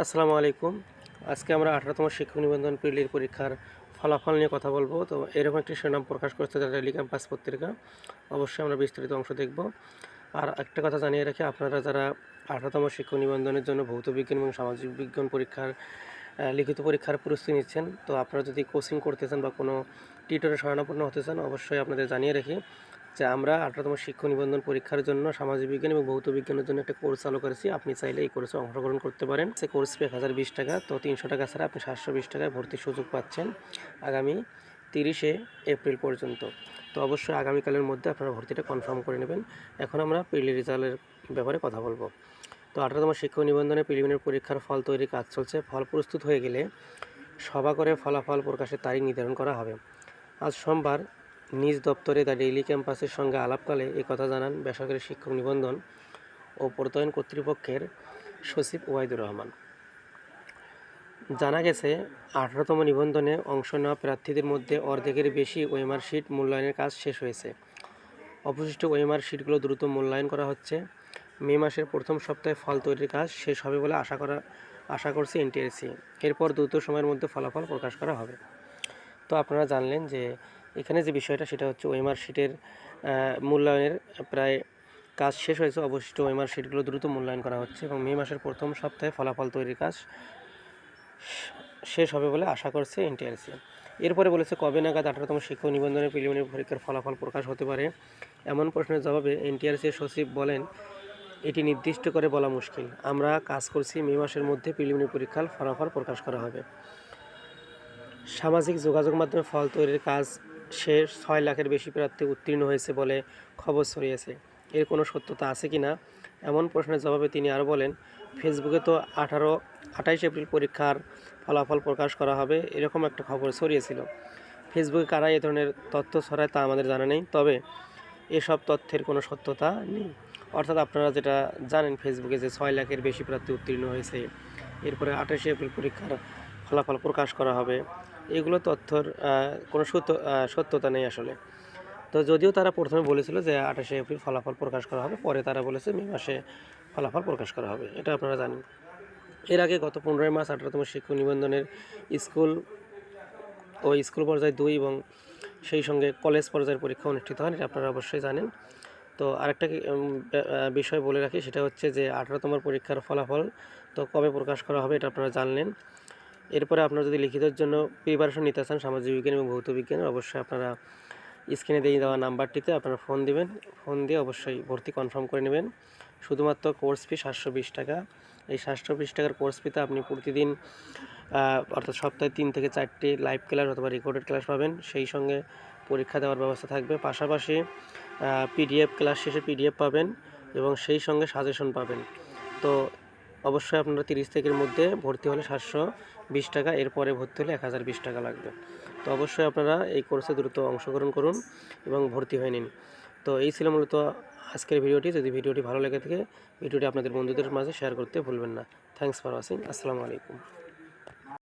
আসসালামু আলাইকুম। আজকে আমরা আঠারোতম শিক্ষক নিবন্ধন পিলির পরীক্ষার ফলাফল নিয়ে কথা বলব। তো এরকম একটি শিরোনাম প্রকাশ করছে তার ক্যাম্পাস পত্রিকা। অবশ্যই আমরা বিস্তারিত অংশ দেখব। আর একটা কথা জানিয়ে রাখি, আপনারা যারা আঠারোতম শিক্ষক নিবন্ধনের জন্য ভৌত বিজ্ঞান এবং সামাজিক বিজ্ঞান পরীক্ষার লিখিত পরীক্ষার প্রস্তুতি নিচ্ছেন, তো আপনারা যদি কোচিং করতে চান বা কোনো টিউটরে শরণাপন্ন হতে চান, অবশ্যই আপনাদের জানিয়ে রাখি। যে আমরা আঠারোতম শিক্ষক নিবন্ধন পরীক্ষার জন্য সামাজিক বিজ্ঞান এবং ভৌত বিজ্ঞানের জন্য একটা কোর্স চালু করেছি। আপনি চাইলে এই কোর্সে অংশগ্রহণ করতে পারেন। সে কোর্স এক হাজার বিশ টাকা, তো তিনশো টাকা ছাড়া আপনি সাতশো বিশ টাকায় ভর্তির সুযোগ পাচ্ছেন আগামী তিরিশে এপ্রিল পর্যন্ত। তো অবশ্যই আগামীকালের মধ্যে আপনারা ভর্তিটা কনফার্ম করে নেবেন। এখন আমরা প্রিলি রেজাল্টের ব্যাপারে কথা বলব। তো আঠারোতম শিক্ষক নিবন্ধনে প্রিলিমিনারি পরীক্ষার ফল তৈরির কাজ চলছে। ফল প্রস্তুত হয়ে গেলে সভা করে ফলাফল প্রকাশের তারিখ নির্ধারণ করা হবে। আজ সোমবার নিজ দপ্তরে দ্য ডেইলি ক্যাম্পাসের সঙ্গে আলাপকালে কথা জানান বেসরকারি শিক্ষক নিবন্ধন ও প্রত্যয়ন কর্তৃপক্ষের সচিব ওয়াইদুর রহমান। জানা গেছে, আঠারোতম নিবন্ধনে অংশ নেওয়া প্রার্থীদের মধ্যে অর্ধেকের বেশি ওয়েমার শিট মূল্যায়নের কাজ শেষ হয়েছে। অবশিষ্ট ওয়েমার শিটগুলো দ্রুত মূল্যায়ন করা হচ্ছে। মে মাসের প্রথম সপ্তাহে ফল তৈরির কাজ শেষ হবে বলে আশা করা, আশা করছে এনটিএসসি এরপর দ্রুত সময়ের মধ্যে ফলাফল প্রকাশ করা হবে। তো আপনারা জানলেন যে এখানে যে বিষয়টা সেটা হচ্ছে ওয়েমার শিটের মূল্যায়নের প্রায় কাজ শেষ হয়েছে। অবশিষ্ট ওয়েমার শিটগুলো দ্রুত মূল্যায়ন করা হচ্ছে এবং মে মাসের প্রথম সপ্তাহে ফলাফল তৈরির কাজ শেষ হবে বলে আশা করছে এনটিআরসি এরপরে বলেছে, কবে নাগাদ আঠারোতম শিক্ষক নিবন্ধনের প্রিলিমিনারি পরীক্ষার ফলাফল প্রকাশ হতে পারে? এমন প্রশ্নের জবাবে এনটিআরসির সচিব বলেন, এটি নির্দিষ্ট করে বলা মুশকিল। আমরা কাজ করছি, মে মাসের মধ্যে প্রিলিমিনারি পরীক্ষার ফলাফল প্রকাশ করা হবে। সামাজিক যোগাযোগ মাধ্যমে ফল তৈরির কাজ শেষ ছয় লাখের বেশি প্রার্থী উত্তীর্ণ হয়েছে বলে খবর ছড়িয়েছে। এর কোনো সত্যতা আছে কি না? এমন প্রশ্নের জবাবে তিনি আরও বলেন, ফেসবুকে তো আঠারো, আঠাইশ এপ্রিল পরীক্ষার ফলাফল প্রকাশ করা হবে এরকম একটা খবর ছড়িয়েছিল। ফেসবুকে কারা এ ধরনের তথ্য ছড়ায় তা আমাদের জানা নেই, তবে এসব তথ্যের কোনো সত্যতা নেই। অর্থাৎ আপনারা যেটা জানেন, ফেসবুকে যে ছয় লাখের বেশি প্রার্থী উত্তীর্ণ হয়েছে, এরপরে আঠাশে এপ্রিল পরীক্ষার ফলাফল প্রকাশ করা হবে। এগুলো তথ্যর কোনো সত্য সত্যতা নেই আসলে। তো যদিও তারা প্রথমে বলেছিল যে আঠাশে এপ্রিল ফলাফল প্রকাশ করা হবে, পরে তারা বলেছে মে মাসে ফলাফল প্রকাশ করা হবে, এটা আপনারা জানেন। এর আগে গত পনেরোই মার্চ আঠারোতম শিক্ষক নিবন্ধনের স্কুল ও স্কুল পর্যায়ে দুই এবং সেই সঙ্গে কলেজ পর্যায়ের পরীক্ষা অনুষ্ঠিত হয় এটা আপনারা অবশ্যই জানেন। তো আরেকটা বিষয় বলে রাখি, সেটা হচ্ছে যে আঠারোতম পরীক্ষার ফলাফল তো কবে প্রকাশ করা হবে, এটা আপনারা জানলেন। এরপরে আপনারা যদি লিখিতের জন্য প্রিপারেশন নিতে চান সামাজিক বিজ্ঞান এবং ভৌত বিজ্ঞানের অবশ্যই আপনারা স্ক্রিনে দিয়ে দেওয়া নাম্বারটিতে আপনারা ফোন দিবেন। ফোন দিয়ে অবশ্যই ভর্তি কনফার্ম করে নেবেন। শুধুমাত্র কোর্স ফি সাতশো বিশ টাকা। এই সাতশো বিশ টাকার কোর্স ফিতে আপনি প্রতিদিন অর্থাৎ সপ্তাহে তিন থেকে চারটি লাইভ ক্লাস অথবা রেকর্ডেড ক্লাস পাবেন। সেই সঙ্গে পরীক্ষা দেওয়ার ব্যবস্থা থাকবে। পাশাপাশি পিডিএফ ক্লাস শেষে পিডিএফ পাবেন এবং সেই সঙ্গে সাজেশন পাবেন। তো অবশ্যই আপনারা তিরিশ তারিখের মধ্যে ভর্তি হলে সাতশো বিশ টাকা, এরপরে ভর্তি হলে এক হাজার বিশ টাকা লাগবে। তো অবশ্যই আপনারা এই কোর্সে দ্রুত অংশগ্রহণ করুন এবং ভর্তি হয়ে নিন। তো এই ছিল মূলত আজকের ভিডিওটি। যদি ভিডিওটি ভালো লেগে থাকে, ভিডিওটি আপনাদের বন্ধুদের মাঝে শেয়ার করতে ভুলবেন না। থ্যাংকস ফর ওয়াচিং আসসালামু আলাইকুম।